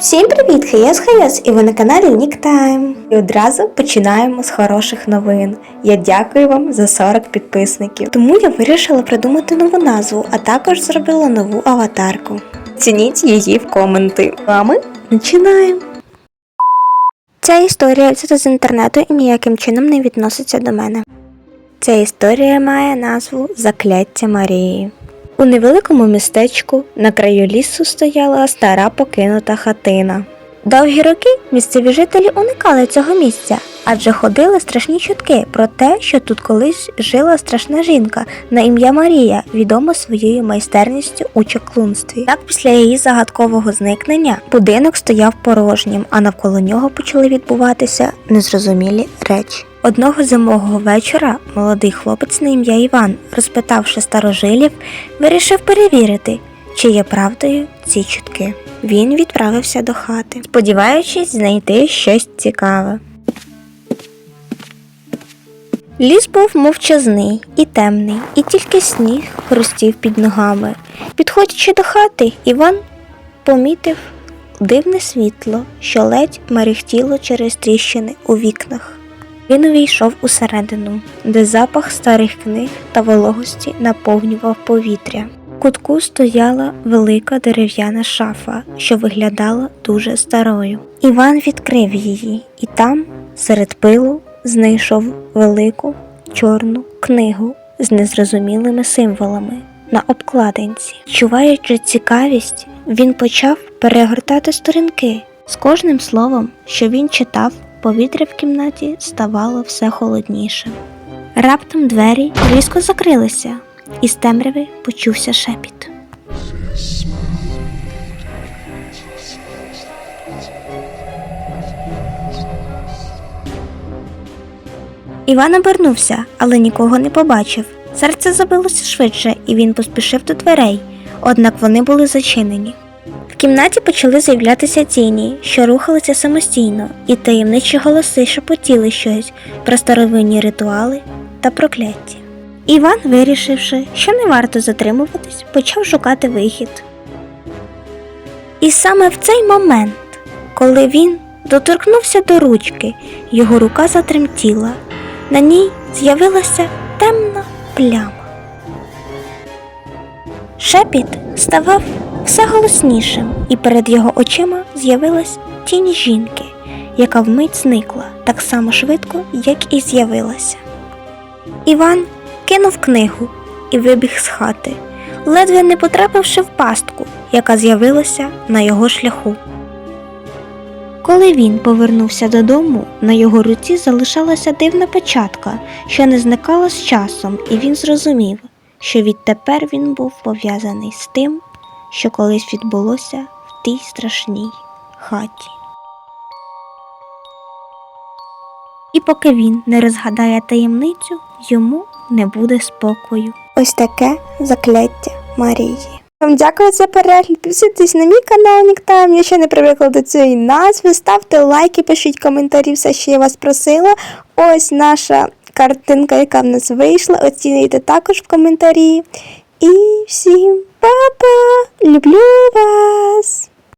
Всім привіт! Хаяс Хаяс і ви на каналі Ніктайм. І одразу починаємо з хороших новин. Я дякую вам за 40 підписників. Тому я вирішила придумати нову назву, а також зробила нову аватарку. Цініть її в коменти. А ми починаємо. Ця історія взята з інтернету і ніяким чином не відноситься до мене. Ця історія має назву Закляття Марії. У невеликому містечку на краю лісу стояла стара покинута хатина. Довгі роки місцеві жителі уникали цього місця, адже ходили страшні чутки про те, що тут колись жила страшна жінка на ім'я Марія, відома своєю майстерністю у чаклунстві. Так, після її загадкового зникнення будинок стояв порожнім, а навколо нього почали відбуватися незрозумілі речі. Одного зимового вечора молодий хлопець на ім'я Іван, розпитавши старожилів, вирішив перевірити, чи є правдою ці чутки. Він відправився до хати, сподіваючись знайти щось цікаве. Ліс був мовчазний і темний, і тільки сніг хрустів під ногами. Підходячи до хати, Іван помітив дивне світло, що ледь мерехтіло через тріщини у вікнах. Він увійшов усередину, де запах старих книг та вологості наповнював повітря. В кутку стояла велика дерев'яна шафа, що виглядала дуже старою. Іван відкрив її, і там, серед пилу, знайшов велику чорну книгу з незрозумілими символами на обкладинці. Чуваючи цікавість, він почав перегортати сторінки. З кожним словом, що він читав, повітря в кімнаті ставало все холодніше. Раптом двері різко закрилися, і з темряви почувся шепіт. Іван обернувся, але нікого не побачив. Серце забилося швидше, і він поспішив до дверей, однак вони були зачинені. В кімнаті почали з'являтися тіні, що рухалися самостійно, і таємничі голоси шепотіли щось про старовинні ритуали та прокляття. Іван, вирішивши, що не варто затримуватись, почав шукати вихід. І саме в цей момент, коли він доторкнувся до ручки, його рука затремтіла. На ній з'явилася темна пляма. Шепіт ставав все голоснішим, і перед його очима з'явилась тінь жінки, яка вмить зникла так само швидко, як і з'явилася. Іван кинув книгу і вибіг з хати, ледве не потрапивши в пастку, яка з'явилася на його шляху. Коли він повернувся додому, на його руці залишалася дивна печатка, що не зникала з часом, і він зрозумів, що відтепер він був пов'язаний з тим, що колись відбулося в тій страшній хаті. І поки він не розгадає таємницю, йому не буде спокою. Ось таке закляття Марії. Вам дякую за перегляд. Підписуйтесь на мій канал Ніктайм. Я ще не привикла до цієї назви. Ставте лайки, пишіть коментарі, все, що я вас просила. Ось наша картинка, яка в нас вийшла. Оцінюйте також в коментарі. І всім па-па! Люблю вас!